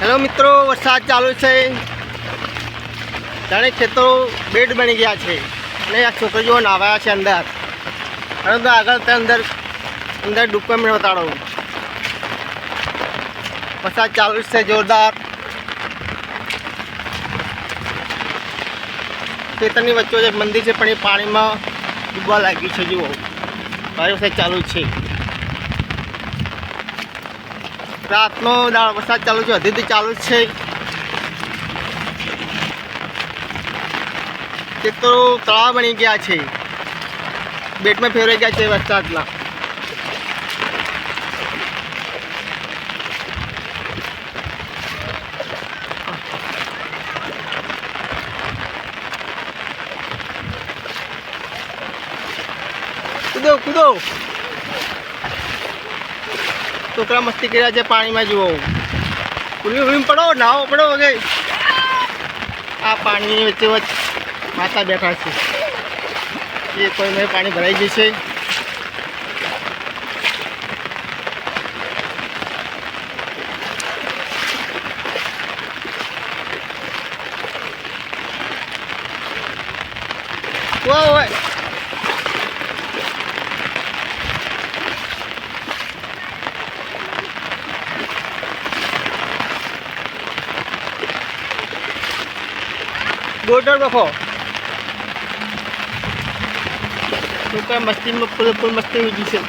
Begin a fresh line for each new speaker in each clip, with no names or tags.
Hello મિત્રો, વરસાદ ચાલુ છે. જાણે ખેતરો બેડ બની ગયા છે. અને આ છોકરીઓ નાવાયા છે અંદર. પરંતુ આગળ તે અંદર અંદર ડૂબકો મેં બતાડો વરસાદ ચાલુ છે, જોરદાર. ખેતરની વચ્ચે જે મંદિર છે, પણ એ પાણીમાં ડૂબવા લાગ્યું છે, જુઓ. ભારે વરસાદ ચાલુ છે. રાતનો દાળ વરસાદ ચાલુ છે, હજી ચાલુ જ છે. ખેતરો તળાવ બની ગયા છે. બેટમાં ફેરવાઈ ગયા છે વરસાદના. કૂદો કૂદો. છોકરા મસ્તી કર્યા છે પાણીમાં જુઓ. ઉલી ઉલી પડો નાવો પડો વગે. આ પાણીની વચ્ચે વચ્ચે માતા બેઠા છે. એ કોઈ મેં પાણી ભરાઈ ગયું છે. Whoa, ઓય બોર્ડર રખો છોકરા મસ્તીમાં પૂરેપૂર મસ્તી ઉજી છે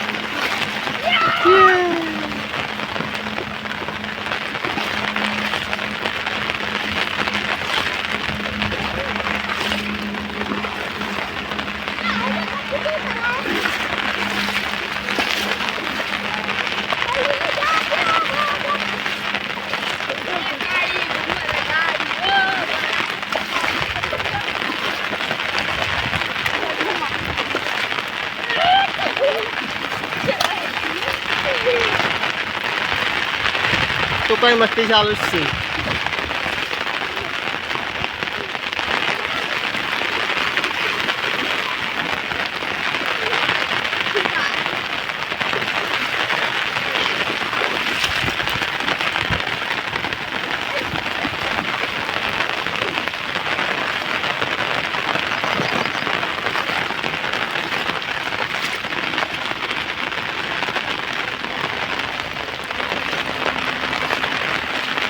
છોકરાની મસ્તી ચાલુ છે.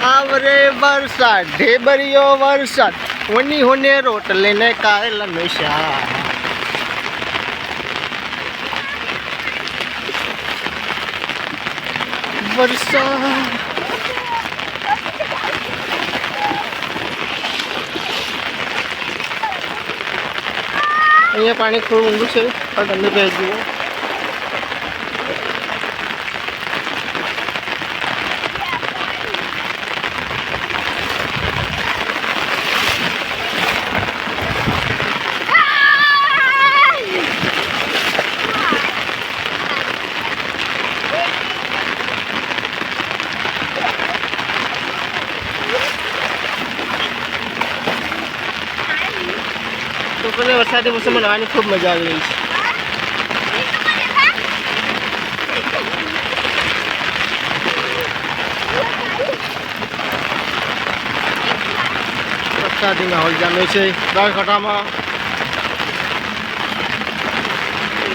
આવરે વરસાદ, ઢેબરિયો વરસાદ હોની હોને રોટ લઈને કાયલ શાક વરસાદ. અહીંયા પાણી થોડું ઊંડું છે, પણ તમે જુઓ. તો પણ વરસાદી મોસમમાં નવાની ખૂબ મજા આવી રહી છે. વરસાદી માહોલ જામ્યો છે. દરખટામાં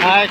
હા